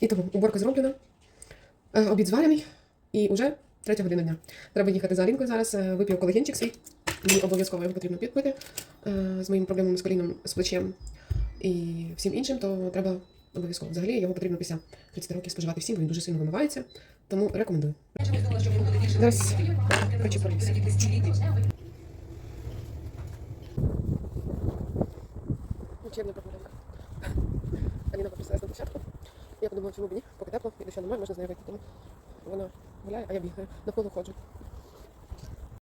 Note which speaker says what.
Speaker 1: І тому уборка зроблена, е, обід зварений і вже третя година дня. Треба їхати за Алінкою зараз, е, вип'ю колагенчик свій. Мені обов'язково його потрібно підпити е, з моїм проблемами з коліном, з плечем і всім іншим, то треба обов'язково. Взагалі його потрібно після 30 років споживати всім, бо він дуже сильно вимивається, тому рекомендую. Зараз прогулянка. Аліна попросилась на площадку. Я подумала, чому б ні, поки тепло і дощу немає, можна з нею вийти. Тому вона гуляє, а я бігаю, навколо ходжу.